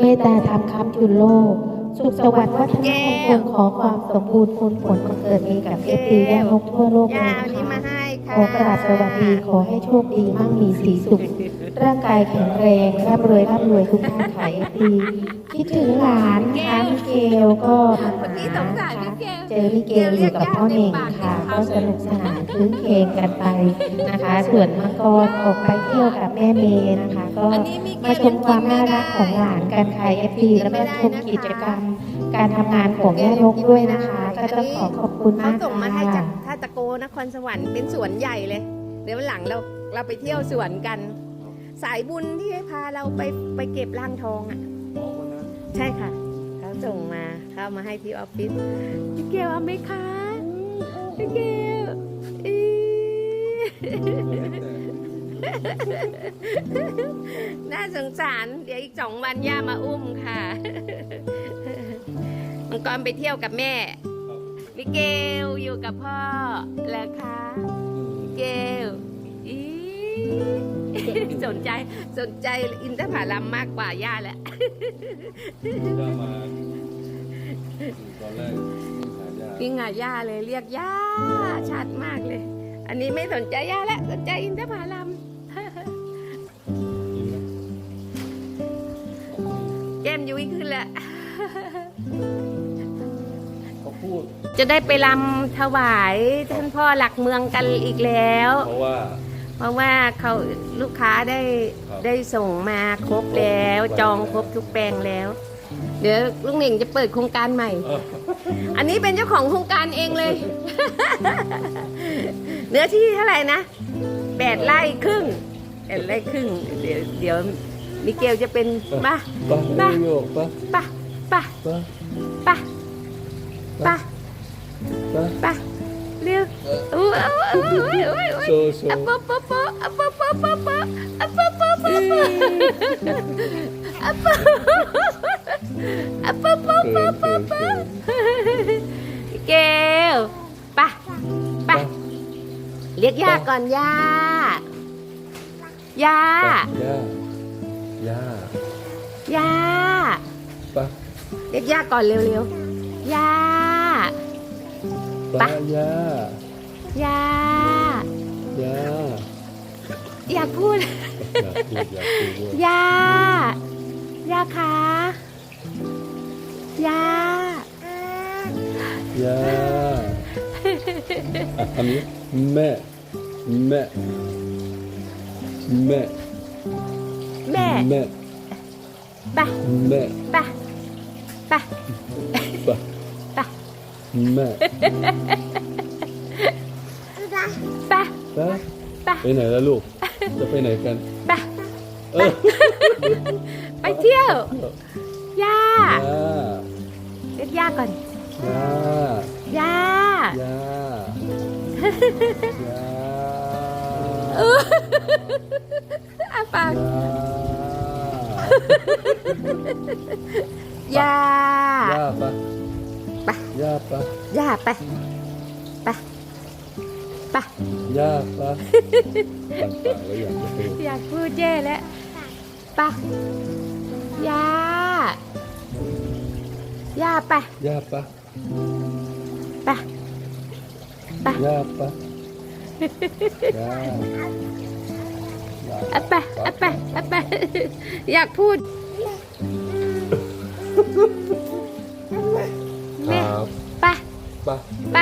เมตตาธรรมค้ำจุนโลก สุขสวัสดิ์วัฒนมงคลขอความสมบูรณ์ผลผลบังเกิดมีกับเอฟซีและนกทั่วโลกเลยยานะวันนี้มาคะให้ค่ะขอกราบสวัสดีขอให้โชคดีมั่งมีสีสุข ร่างกายแข็งแรงร่ำรวยร่ำรวยทุกท่านขายดีคิดถึงหลานนะคะมิเกลก็มาวันนี้สงสารพี่เกลเจอมิเกลอยู่กับพ่อเน่งค่ะ ก็สนุกสนานคืนเคงกันไปนะคะ ส่วนมังกรออกไปเที่ยวกับแม่เมย์นะคะ ก็อันนี้มีเกลมาชมความน่ารักของหลานกันค่ะเอฟซีแล้วก็ชมกิจกรรม การทำงานของแม่นกด้วยนะคะ ก็ต้องขอขอบคุณเขามากส่งมาให้จากค่ะท่าตะโกนครสวรรค์เป็นสวนใหญ่เลย เดี๋ยววันหลังเราเราไปเที่ยวสวนกัน สายบุญที่ให้พาเราไปไปเก็บร่างทองอะใช่ค่ะเขาส่งมาเข้ามาให้ที่ออฟฟิศพี่เกลเอาไหมคะพี่เกลอี น่าสงสาร เดี๋ยวอีกสองวันย่ามาอุ้มค่ะ มังกรไปเที่ยวกับแม่ มิเกลอยู่กับพ่อแล้วคะมิเกลอีสนใจสนใจอินทผลัมมากกว่าย่าแหละย่ามาตอนแรกหายากยิ่งอะย่าเลยเรียกย่าชัดมากเลย อันนี้ไม่สนใจย่าแล้วสนใจอินทผลัม มยุ้ยขึ้นแล้วเขาพูด จะได้ไปรำถวายท่านพ่อหลักเมืองกันอีกแล้ว เพราะว่า เพราะว่าเขาลูกค้าได้ครับได้ส่งมาครบแล้ว จองครบทุกแปลงแล้ว เดี๋ยวลุงเหน่งจะเปิดโครงการใหม่ เออ อันนี้เป็นเจ้าของโครงการเองเลย เนื้อที่เท่าไหร่นะแปดไร่ครึ่งแปดไร่ครึ่ง เดี๋ยวเดี๋ยว มิเกลจะเป็นมาปะโยกปะปะปะปะปะปะปะปะเร็วอู้อู้อู้อู้อู้อู้โซโซอะปะปะปะอะปะปะปะปะอะปะปะปะปะอะปะอะปะปะเขิปะนเขิปะนปะเขินเกลปะปะเรียกย่าก่อนย่าย่า ย่าย่าย่าปะเรียกย่าก่อนเร็วๆย่าปะย่าย่าย่าอยากพูดอยากพูดอยากพูดด้วยย่าย่าคะย่าย่าอะทำนี้แม่แม่แม่ แม่แม่ไปแม่ไปไปปะไปแม่ไปปะไปไปไหนแล้วลูก จะไปไหนกันไปเออไปเที่ยวย่าย่าเรียกย่าก่อน ย่า ย่า ย่า ย่า อาปากย่าย่าย่าปะไปย่าปะย่าไป ไป ไปย่าปะต่างๆแล้วอยากจะพูดอยากพูดแย่แล้วไปย่าย่าไปย่าปะไป ไปย่าปะย่า ย่าอะไปอะไปอะไปอยากพูดแม่ครับไปปะไป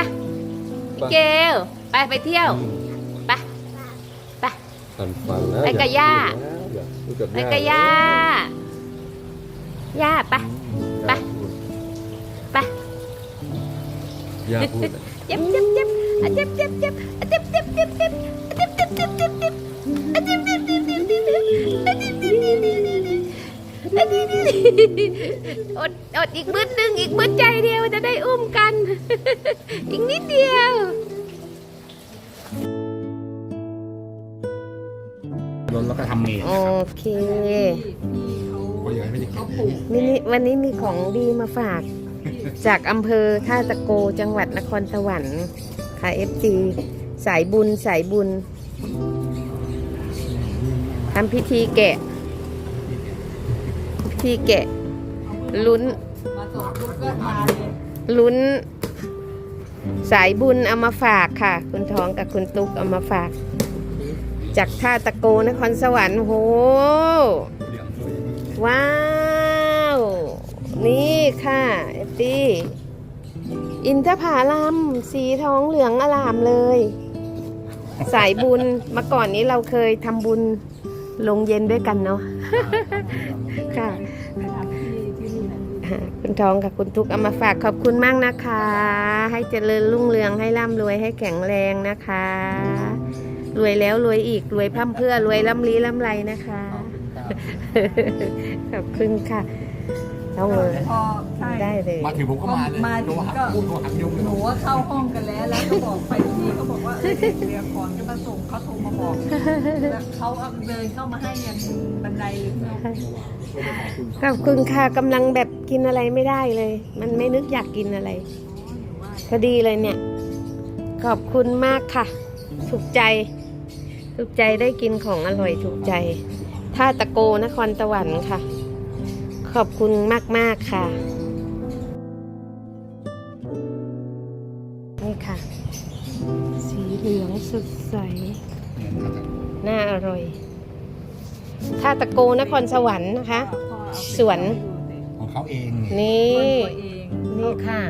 ปะเกลไปไปเที่ยวไปไปหันฟันนะไปกับย่าอยากพูดกับไปย่ากับย่าย่าไปไปไปย่าพูดเจ็บเจ็บเจ็บอะเจ็บเจ็บเจ็บอะเจ็บเจ็บเจ็บเจ็บ อะเจ็บเจ็บเจ็บเจ็บเจ็บอะเจ็บเจ็บเจ็บเจ็บเจ็บอะเจ็บเจ็บเจ็บเจ็บเจ็บอะเจ็บเจ็บเจ็บเจ็บอดอดอีกมืดหนึ่งอีกมืดใจเดียวจะได้อุ้มกัน อีกนิดเดียวรถแล้วก็ทำเมนโอเคก็ยังไม่ได้กินมินิวันนี้มีของดีมาฝาก จากอำเภอท่าตะโกจังหวัดนครสวรรค์ค่ะ FG สายบุญสายบุญ ทำพิธีแกะ พิธีแกะ ลุ้น ลุ้น สายบุญเอามาฝากค่ะ คุณทองกับคุณตุ๊กเอามาฝาก จากท่าตะโกนครสวรรค์โหว้าว นี่ค่ะเอตี้อินทผาลัมสีทองเหลืองอลามเลย สายบุญเมื่อก่อนนี้เราเคยทำบุญลงเย็นด้วยกันเนาะ ค่ะทำที่ที่นี่แหละอ่าคุณทองกับคุณทุกเอามาฝากขอบคุณมากนะคะ ให้เจริญรุ่งเรืองให้ร่ำรวยให้แข็งแรงนะคะ รวยแล้วรวยอีกรวยพร่ำเพรื่อรวยล่ำลี้ล่ำไรนะคะ ขอบคุณค่ะ เอาเลยพอใช่ได้เลย มาถึงผมก็มาเลยมาถึงโทรหาก็พูดโทรหายุ่งเลยหนูว่าเข้าห้องกันแล้ว แล้วก็บอกไปทีก็บอกว่าเออเดี๋ยวก่อนจะมาส่งเขาโทรมาบอกแล้วเขาเอาเดินเข้ามาให้ยันบันไดขอบคุณค่ะกำลังแบบกินอะไรไม่ได้เลย มันไม่นึกอยากกินอะไร พอดีเลยเนี่ย ขอบคุณมากค่ะ ถูกใจ ถูกใจได้กินของอร่อยถูกใจท่าตะโกนครสวรรค์ค่ะ ขอบคุณมาก ๆ ค่ะ นี่ค่ะ สีเหลืองสดใส น่าอร่อย ท่าตะโกนครสวรรค์นะคะ สวน ของเขาเองนี่ตัวเองนี่ค่ะ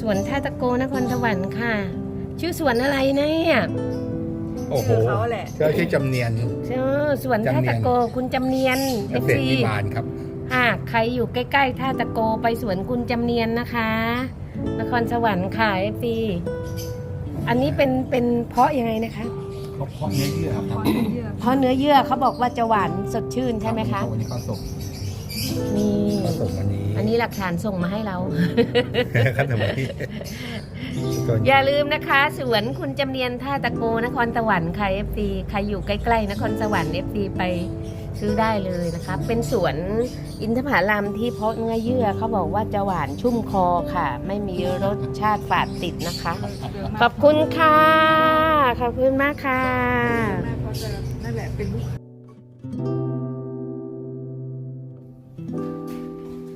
สวนท่าตะโกนครสวรรค์ค่ะ ชื่อสวนอะไรเนี่ยโอ้โหชื่อเขาแหละก็ชื่อจำเนียนเออสวนท่าตะโกคุณจำเนียนเอเกฟษตรซีวิบาลครับ ค่ะใครอยู่ใกล้ๆท่าตะโกไปสวนคุณจำเนียนนะคะ นครสวรรค์ค่ะเอฟซีอันนี้เป็นเป็นเพาะยังไงนะคะเขาเพาะเนื้อเยื่อครับพอเยอะเพราะเนื้อเยื่อเขาบอกว่าจะหวานสดชื่นใช่ไหมคะวันนี้เขาส่งนี่เขาส่งวันนี้อันนี้หลักฐานส่งมาให้เราครับทำไมส่วนอย่าลืมนะคะสวนคุณจำเนียนท่าตะโกนครสวรรค์ค่ะ FC ใครอยู่ใกล้ๆนครสวรรค์ FC ไป ซื้อได้เลยนะคะ เป็นสวนอินทผลัมที่เพาะเนื้อเยื่อเขาบอกว่าจะหวานชุ่มคอค่ะ ไม่มีรสชาติฝาดติดนะคะ ขอบคุณค่ะ ขอบคุณมากค่ะนั่นแหละเป็นลูก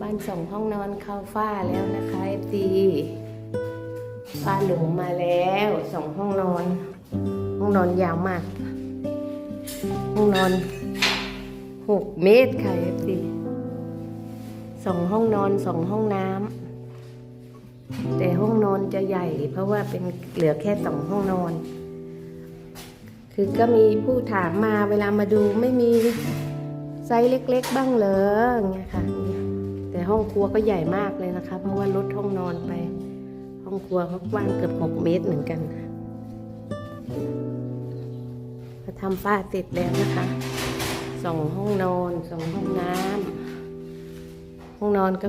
บ้านสองห้องนอนเข้าฝ้าแล้วนะคะ FC ฝ้าหลุมมาแล้วสองห้องนอน ห้องนอนยาวมาก ห้องนอน หกเมตรค่ะ FC สองห้องนอนสองห้องน้ำแต่ห้องนอนจะใหญ่ เพราะว่าเป็นเหลือแค่สองห้องนอน คือก็มีผู้ถามมาเวลามาดูไม่มีไซส์เล็ก ๆ บ้างเหรออย่างเงี้ยค่ะแต่ห้องครัวก็ใหญ่มากเลยนะคะ เพราะว่าลดห้องนอนไป ห้องครัวเขากว้างเกือบหกเมตรเหมือนกันทำฝ้าเสร็จแล้วนะคะ สองห้องนอนสองห้องน้ำห้องนอนก็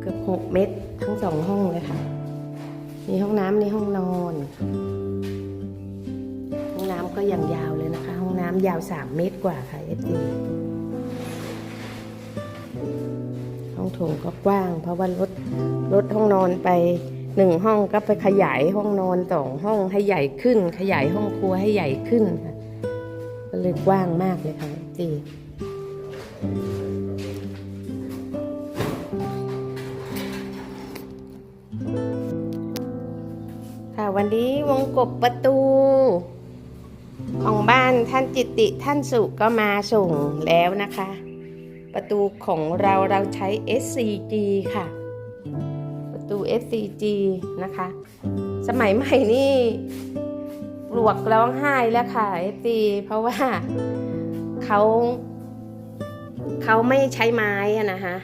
เกือบหกเมตรทั้งสองห้องเลยค่ะ มีห้องน้ำในห้องนอน ห้องน้ำก็อย่างยาวเลยนะคะ ห้องน้ำยาวสามเมตรกว่าค่ะเอฟซีห้องโถงก็กว้าง เพราะว่าลดลดห้องนอนไปหนึ่งห้องก็ไปขยายห้องนอนสองห้องให้ใหญ่ขึ้น ขยายห้องครัวให้ใหญ่ขึ้นค่ะ เลยกว้างมากเลยค่ะจีค่ะวันนี้วงกบประตู ของบ้านท่านจิตติท่านสุก็มาส่งแล้วนะคะ ประตูของเราเราใช้ SCG ค่ะ ประตู SCG นะคะ สมัยใหม่นี่ ปลวกร้องไห้แล้วค่ะ FT เพราะว่าเขาเขาไม่ใช้ไม้อะนะคะ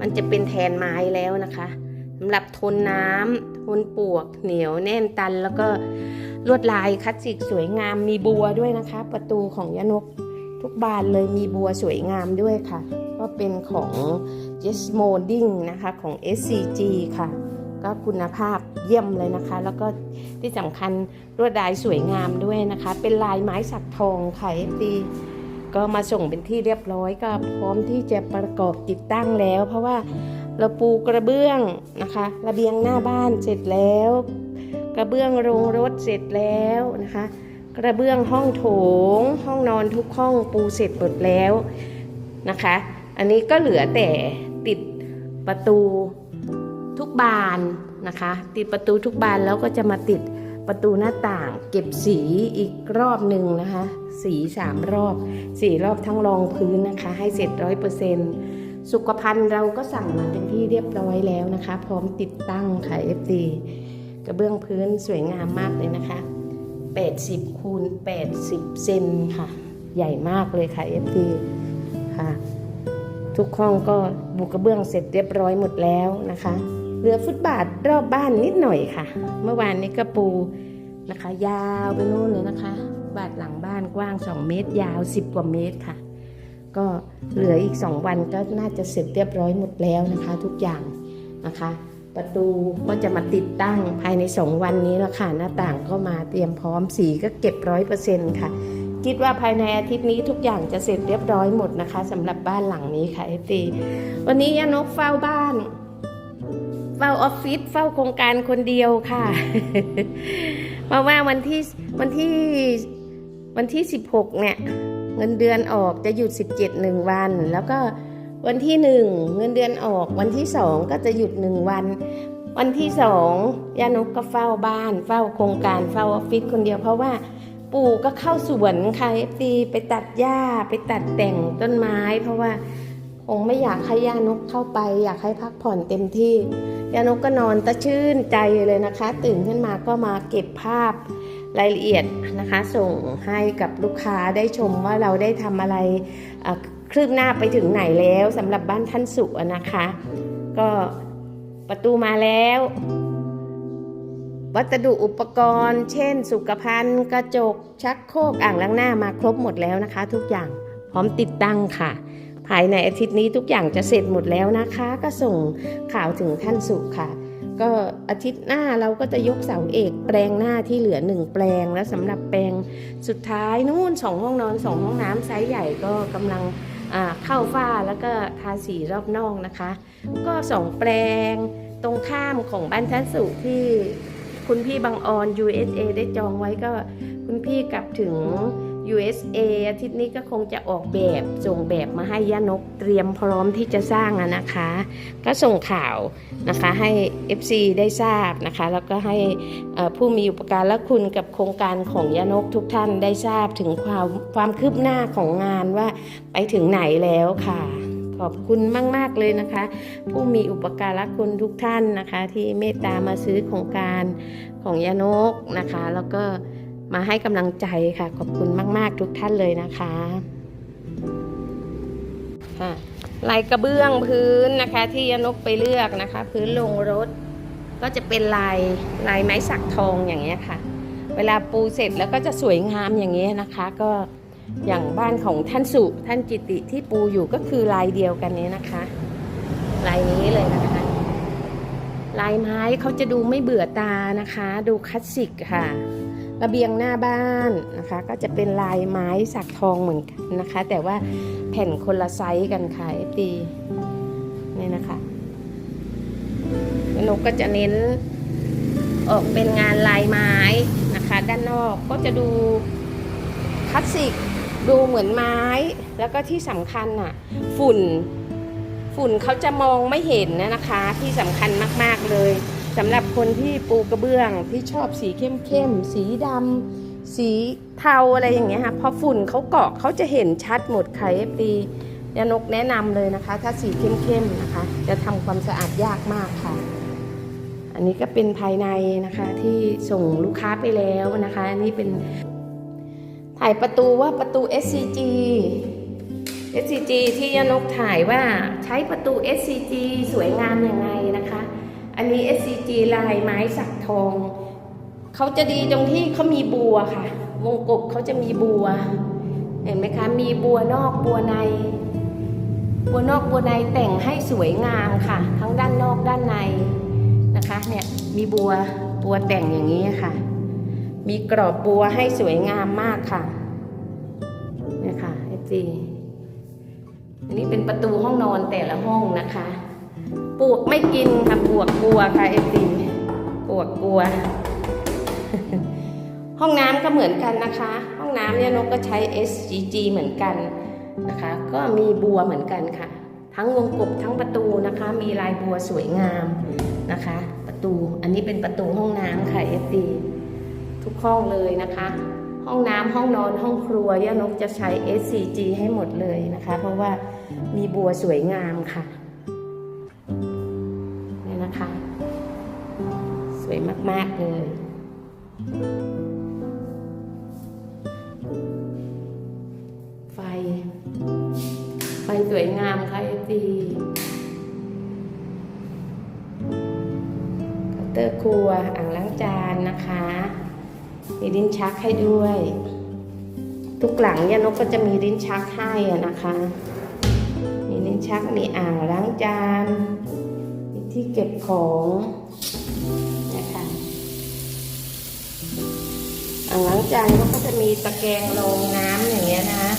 มันจะเป็นแทนไม้แล้วนะคะสำหรับทนน้ำทนปวกเหนียวแน่นตัน แล้วก็ลวดลายคลาสสิกสวยงามมีบัวด้วยนะคะ ประตูของยนกทุกบานเลยมีบัวสวยงามด้วยค่ะ ก็เป็นของ j e s m o d i n g นะคะของ SCG ค่ะ ก็คุณภาพเยี่ยมเลยนะคะ แล้วก็ที่สำคัญลวดลายสวยงามด้วยนะคะ เป็นลายไม้สักทองค่ะ FD ก็มาส่งเป็นที่เรียบร้อยก็พร้อมที่จะประกอบติดตั้งแล้ว เพราะว่าเราปูกระเบื้องนะคะระเบียงหน้าบ้านเสร็จแล้ว กระเบื้องโรงรถเสร็จแล้วนะคะ กระเบื้องห้องโถง ห้องนอนทุกห้องปูเสร็จหมดแล้วนะคะ อันนี้ก็เหลือแต่ติดประตู ทุกบานนะคะ ติดประตูทุกบานแล้วก็จะมาติดประตูหน้าต่าง เก็บสีอีกรอบหนึ่งนะคะ สีสามรอบสี่รอบทั้งรองพื้นนะคะ ให้เสร็จร้อยเปอร์เซ็นต์สุขภัณฑ์เราก็สั่งมาเป็นที่เรียบร้อยแล้วนะคะ พร้อมติดตั้งค่ะ FD กระเบื้องพื้นสวยงามมากเลยนะคะ 80คูณ80 เซนค่ะ ใหญ่มากเลยค่ะ FD ค่ะ ทุกห้องก็บุกกระเบื้องเสร็จเรียบร้อยหมดแล้วนะคะ เหลือฟุตบาทรอบบ้านนิดหน่อยค่ะ เมื่อวานนี้ก็ปูนะคะ ยาวไปนู่นเลยนะคะ บาทหลังบ้านกว้าง 2 เมตร ยาว 10 กว่าเมตรค่ะ ก็เหลืออีก 2 วันก็น่าจะเสร็จเรียบร้อยหมดแล้วนะคะ ทุกอย่างนะคะ ประตูก็จะมาติดตั้งภายใน 2 วันนี้ล้วค่ะหน้าต่างก็มาเตรียมพร้อมสีก็เก็บร้อยเปอร์เซ็นต์ค่ะคิดว่าภายในอาทิตย์นี้ทุกอย่างจะเสร็จเรียบร้อยหมดนะคะสำหรับบ้านหลังนี้ค่ะเอฟีวันนี้ยานกเฝ้าบ้าน เฝ้าออฟฟิศเฝ้าโครงการคนเดียวค่ะเพราะว่าวันที่วันที่วันที่ 16 เนี่ย เงินเดือนออกจะหยุด 17หนึ่งวัน แล้วก็วันที่หนึ่งเงินเดือนออก วันที่สองก็จะหยุดหนึ่งวัน วันที่สองยานกก็เฝ้าบ้าน เฝ้าโครงการเฝ้าออฟฟิศคนเดียวเพราะว่าปู่ก็เข้าสวนค่ะตีไปตัดหญ้าไปตัดแต่งต้นไม้ เพราะว่า คงไม่อยากให้ยานกเข้าไป อยากให้พักผ่อนเต็มที่ยานกก็นอนตะชื่นใจเลยนะคะ ตื่นขึ้นมาก็มาเก็บภาพรายละเอียดนะคะ ส่งให้กับลูกค้าได้ชมว่าเราได้ทำอะไรเอ่อคืบหน้าไปถึงไหนแล้วสำหรับบ้านท่านสุนะคะ ก็ประตูมาแล้ว วัสดุอุปกรณ์ เช่น สุขภัณฑ์ กระจกชักโครกอ่างล้างหน้ามาครบหมดแล้วนะคะ ทุกอย่างพร้อมติดตั้งค่ะ ภายในอาทิตย์นี้ทุกอย่างจะเสร็จหมดแล้วนะคะ ก็ส่งข่าวถึงท่านสุค่ะ ก็อาทิตย์หน้าเราก็จะยกเสาเอก แปลงหน้าที่เหลือหนึ่งแปลง แล้วสำหรับแปลงสุดท้ายนู่นสองห้องนอนสองห้องน้ำไซส์ใหญ่ก็กำลังเข้าฝ้าแล้วก็ทาสีรอบนอกนะคะ ก็สองแปลงตรงข้ามของบ้านท่านสุที่คุณพี่บางออน USA ได้จองไว้ก็คุณพี่กลับถึง USA อาทิตย์นี้ก็คงจะออกแบบส่งแบบมาให้ย่านกเตรียมพร้อมที่จะสร้างนะคะ ก็ส่งข่าวนะคะให้ FC ได้ทราบนะคะ แล้วก็ให้ผู้มีอุปการะคุณกับโครงการของยานกทุกท่านได้ทราบถึงความความคืบหน้าของงานว่าไปถึงไหนแล้วค่ะขอบคุณมาก ๆ เลยนะคะ ผู้มีอุปการะคุณทุกท่านนะคะ ที่เมตตามาซื้อโครงการของยานกนะคะ แล้วก็ มาให้กำลังใจค่ะ ขอบคุณมาก ๆ ทุกท่านเลยนะคะค่ะลายกระเบื้องพื้นนะคะ ที่ยนกไปเลือกนะคะ พื้นลงรถ ก็จะเป็นลายลายไม้สักทองอย่างเงี้ยค่ะ เวลาปูเสร็จแล้วก็จะสวยงามอย่างเงี้ยนะคะ ก็อย่างบ้านของท่านสุท่านจิติที่ปูอยู่ก็คือลายเดียวกันนี้นะคะ ลายนี้เลยนะคะ ลายไม้เขาจะดูไม่เบื่อตานะคะ ดูคลาสสิกค่ะ ระเบียงหน้าบ้านนะคะ ก็จะเป็นลายไม้สักทองเหมือนกันนะคะ แต่ว่าแผ่นคนละไซส์กันค่ะเอปีนี่นะคะนกก็จะเน้นออกเป็นงานลายไม้นะคะ ด้านนอกก็จะดูคลาสสิกดูเหมือนไม้ แล้วก็ที่สำคัญอะฝุ่น ฝุ่นเขาจะมองไม่เห็นนะนะคะ ที่สำคัญมาก ๆเลย สำหรับคนที่ปูกระเบื้องที่ชอบสีเข้มๆสีดำสีเทาอะไรอย่างเงี้ยค่ะพอฝุ่นเขาเกาะเขาจะเห็นชัดหมดไข่ปียานกแนะนำเลยนะคะ ถ้าสีเข้มๆนะคะ จะทำความสะอาดยากมากค่ะ อันนี้ก็เป็นภายในนะคะที่ส่งลูกค้าไปแล้วนะคะอันนี้เป็นถ่ายประตูว่าประตู SCG SCG ที่ยานกถ่ายว่าใช้ประตู SCG สวยงามยังไง อันนี้ SCG ลายไม้สักทอง เขาจะดีตรงที่เขามีบัวค่ะ วงกบเขาจะมีบัว เห็นไหมคะ มีบัวนอกบัวใน บัวนอกบัวในแต่งให้สวยงามค่ะ ทั้งด้านนอกด้านในนะคะ เนี่ยมีบัวบัวแต่งอย่างนี้ค่ะ มีกรอบบัวให้สวยงามมากค่ะเนี่ยค่ะ FG อันนี้เป็นประตูห้องนอนแต่ละห้องนะคะ ปวกไม่กินค่ะปวกกลัวค่ะเอฟซีปวกกลัว ห้องน้ำก็เหมือนกันนะคะ ห้องน้ำเนี่ยนกก็ใช้ SGG เหมือนกันนะคะ ก็มีบัวเหมือนกันค่ะ ทั้งวงกบทั้งประตูนะคะ มีลายบัวสวยงามนะคะ ประตูอันนี้เป็นประตูห้องน้ำค่ะ FD ทุกห้องเลยนะคะ ห้องน้ำห้องนอนห้องครัวย่านกจะใช้ SCG ให้หมดเลยนะคะ เพราะว่ามีบัวสวยงามค่ะ นะคะ สวยมาก ๆ เลยไฟ ไฟสวยงามค่ะ FD เคาน์เตอร์ครัวอ่างล้างจานนะคะ มีลิ้นชักให้ด้วย ทุกหลังยานกก็จะมีลิ้นชักให้นะคะ มีลิ้นชักมีอ่างล้างจาน ที่เก็บของนะคะอ่างล้างจานก็จะมีตะแกรงรองน้ำอย่างเงี้ยนะคะ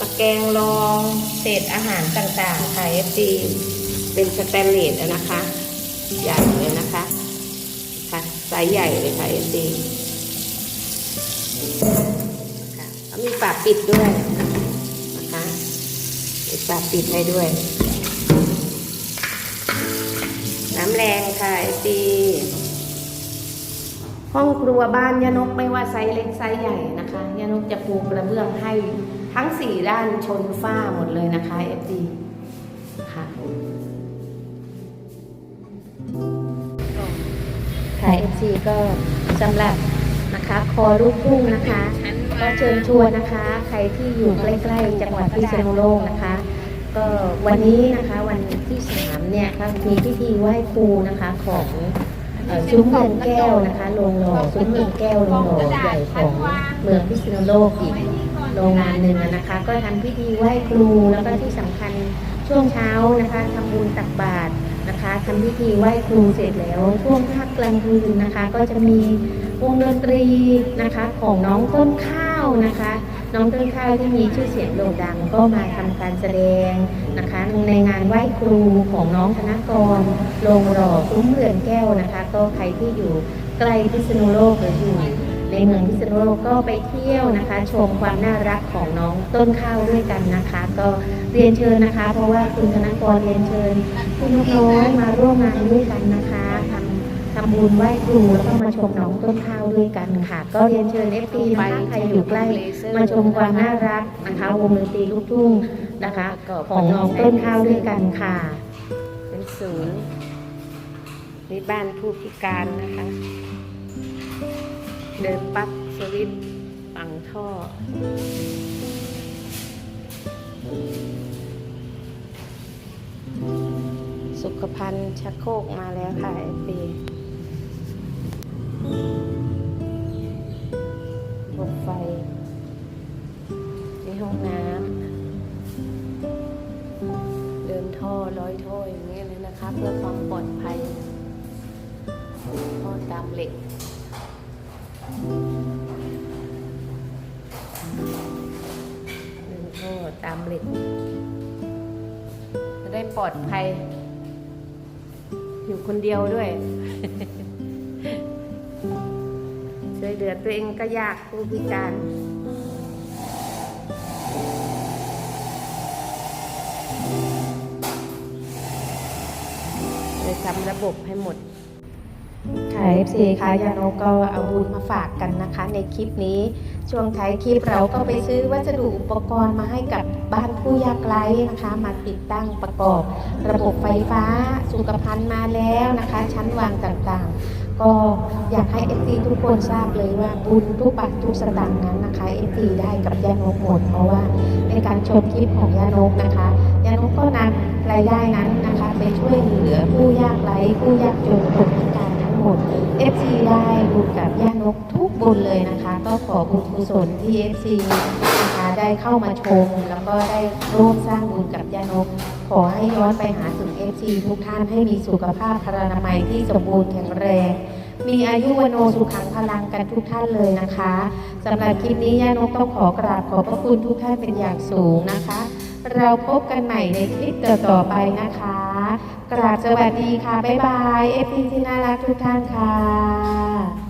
ตะแกรงรองเศษอาหารต่างๆค่ะ FD เป็นสแตนเลสนะคะใหญ่เลยนะคะค่ะไซส์ใหญ่เลยค่ะ FD ค่ะแล้วมีฝาปิดด้วยนะคะมีฝาปิดให้ด้วย น้ำแรงค่ะไอตีห้องครัวบ้านยานกไม่ว่าไซส์เล็กไซส์ใหญ่นะคะยานกจะปูกระเบื้องให้ทั้งสี่ด้านชนฝ้าหมดเลยนะคะเอฟดีค่ะค่ะเอฟซีก็สำหรับนะคะคอลูกทุ่งนะคะก็เชิญชวนนะคะ ใครที่อยู่ใกล้ ๆ จังหวัดพิษณุโลกนะคะ ก็วันนี้นะคะวันที่สาม เนี่ยก็มีพิธีไหว้ครูนะคะของซุ้มเมืองแก้วนะคะโรงหล่อซุ้มเมืองแก้วโรงหล่อใหญ่ของเมืองพิษณุโลกอีกโรงงานหนึ่งนะคะ ก็ทำพิธีไหว้ครูแล้วก็ที่สำคัญช่วงเช้านะคะทำบุญตักบาตรนะคะทำพิธีไหว้ครูเสร็จแล้วช่วงภาคกลางคืนนะคะ ก็จะมีวงดนตรีนะคะของน้องต้นข้าวนะคะ น้องต้นข้าวที่มีชื่อเสียงโด่งดังก็มาทำการแสดงนะคะ ในงานไหว้ครูของน้องธนกรโรงหล่อซุ้มเรือนแก้วนะคะ ก็ใครที่อยู่ใกล้พิษณุโลกหรืออยู่ในเมืองพิษณุโลกก็ไปเที่ยวนะคะ ชมความน่ารักของน้องต้นข้าวด้วยกันนะคะ ก็เรียนเชิญนะคะ เพราะว่าคุณธนกรเรียนเชิญคุณน้อยมาร่วมงานด้วยกันนะคะ ทำบุญไหว้ครูแล้วก็มาชมน้องต้นข้าวด้วยกันค่ะ ก็เรียนเชิญเอฟซีนะคะใครอยู่ใกล้ มาชมความน่ารักนะคะวงดนตรีลูกทุ่งนะคะของน้องต้นข้าวด้วยกันค่ะ เป็นศูนย์นี่บ้านผู้พิการนะคะ เดินปลั๊กสวิตช์ฝังท่อสุขภัณฑ์ชักโครกมาแล้วค่ะเอฟ ซีรถไฟ ในห้องน้ำเดินท่อร้อยท่ออย่างเงี้ยเลยนะคะ เพื่อความปลอดภัยท่อตามเหล็กเดินท่อตามเหล็กจะได้ปลอดภัย อยู่คนเดียวด้วย ลือตัวเองก็ยากผู้พิการเลยทำระบบให้หมดค่ะ FC ค่ะยานกก็เอาบุญมาฝากกันนะคะ ในคลิปนี้ช่วงท้ายคลิปเราก็ไปซื้อวัสดุอุปกรณ์มาให้กับบ้านผู้ยากไร้นะคะ มาติดตั้งประกอบ ระบบไฟฟ้า สุขภัณฑ์มาแล้วนะคะ ชั้นวางต่างๆ ก็อยากให้เอฟซีทุกคนทราบเลยว่าบุญทุกบาททุกสตางค์นั้นนะคะเอฟซีได้กับยานกหมด เพราะว่าในการชมคลิปของยานกนะคะยานกก็นำรายได้นั้นนะคะ ไปช่วยเหลือผู้ยากไร้ผู้ยากจนคนพิการ หมด FC ได้บุญกับย่านกทุกบุญเลยนะคะก็ขอบุญกุศลที่ FC นะคะได้เข้ามาชม แล้วก็ได้ร่วมสร้างบุญกับย่านก ขอให้ย้อนไปหาถึง FC ทุกท่านให้มีสุขภาพพรรณนามัยที่สมบูรณ์แข็งแรง มีอายุวโนสุขังพลังกันทุกท่านเลยนะคะสำหรับคลิปนี้ย่านกต้องขอกราบขอบพระคุณทุกท่านเป็นอย่างสูงนะคะ เราพบกันใหม่ในคลิปต่อๆไปนะคะ กราบสวัสดีค่ะ บ๊ายบายเอฟพีที่น่ารักทุกท่านค่ะ